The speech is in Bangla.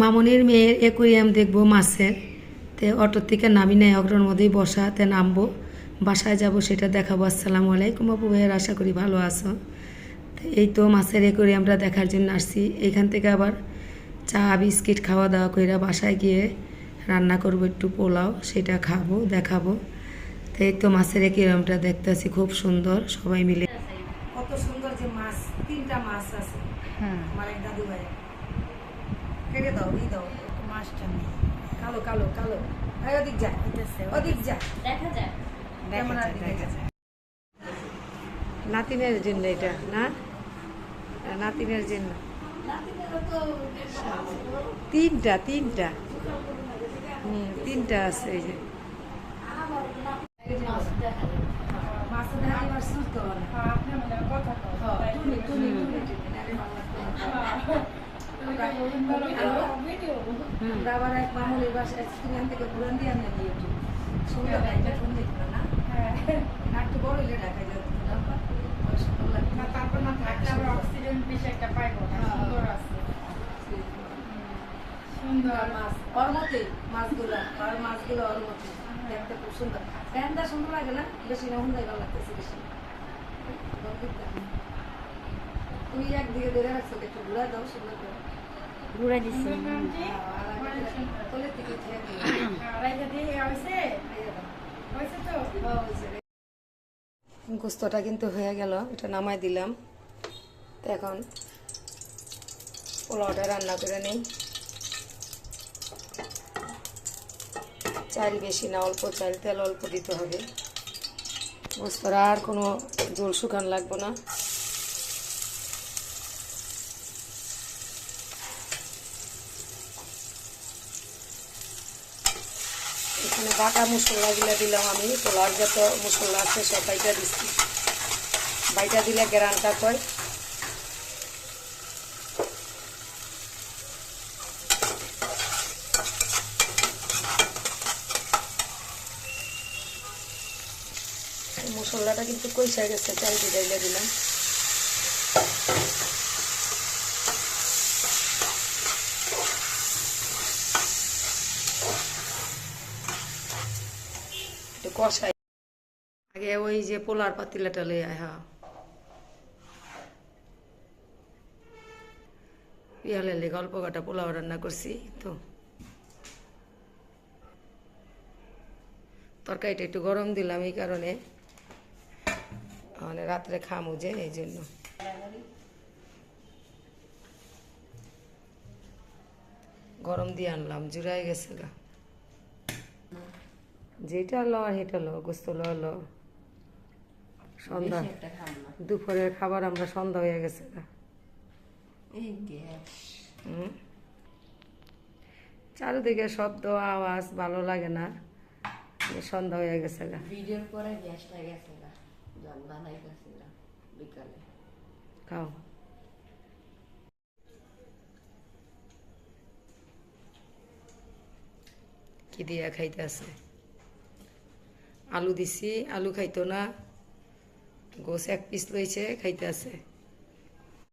মামনির মেয়ের একুরিয়াম দেখব মাছের। তে অটোর থেকে নামি নেয় অগ্রর মধ্যেই বসা তে নামবো বাসায় যাব সেটা দেখাবো। আসসালামু আলাইকুম আপু ভাইয়ের আশা করি ভালো আছো। এই তো মাছের একুরিয়ামটা দেখার জন্য আসছি। এখান থেকে আবার চা বিস্কিট খাওয়া দাওয়া কইরা বাসায় গিয়ে রান্না করব একটু পোলাও সেটা খাব দেখাবো। তো এই তো মাছের একুরিয়ামটা দেখতেছি খুব সুন্দর সবাই মিলে। কত সুন্দর যে মাছ তিনটা মাছ আছে। হুম আমার এক দাদু ভাই কেটে দাও ই দাও। মাছটা নেই কালো কালো কালো। এই ওদিক যা। ওদিক যা। দেখা যায়। দেখা যায়, দেখা যায়। নাতিনের জন্য এটা না? নাতিনের জন্য। তিনটা তিনটা। হুম তিনটা আছে এই যে। আমরা আবার এক মামুলির বাসায় স্ক্রিন থেকে ঘুরান দিয়ে আনলে নিয়ে একটু সুন্দর একটা ফোন দেখল না? না একটু বড় হইলে ঢাকা যেত সুন্দর লাগতো সুন্দর। মাছ ওর মতে মাছগুলো আর মাছগুলো ওর মতে দেখতে খুব সুন্দর। প্যান্টটা সুন্দর লাগে না? বেশি না হুন্দাই ভালো লাগতেছে বেশি। তুই একদিকে ধরে রাখছো একটু ঘুরা দাও সুন্দর করে। ঘুরে দিছি গোস্তটা কিন্তু হয়ে গেল, এটা নামাই দিলাম। তো এখন পোলাওটা রান্না করে নেই। চাল বেশি না, অল্প চাল তেল অল্প দিতে হবে। গোস্তরা আর কোনো জল শুকান লাগবে না এখানে বাটা মশলাগুলো দিলাম আমি পোলার যত মশলা আছে সব বাইটা দিচ্ছি বাইটা দিলে গ্যারানটা কয়? মশলাটা কিন্তু কইসা গেছে, চাইতে ডাইলে দিলাম। একটু কষাই। আগে ওই যে পোলার পাতিলাটা লই আয় হ্যাঁ। লেগে অল্প কাটা পোলাও রান্না করছি, তো। তরকারিটা একটু গরম দিলাম এই কারণে। মানে রাত্রে খামু যে, এই জন্য। গরম দিয়ে আনলাম জুড়াই গেছে যেটা লো সেটা লো গোস্ত লো লো। সন্ধ্যা। দুপুরের খাবার আমরা সন্ধ্যা হয়ে গেছে। চারিদিকে শব্দ আওয়াজ ভালো লাগে না। সন্ধ্যা হয়ে গেছে ভিডিওর পরে গ্যাসটা গেছে বিকালে। খাও। কি দিয়া খাইতেছে আলু দিছি আলু খাইতো না। গোস এক পিস লইছে খাইতে আছে।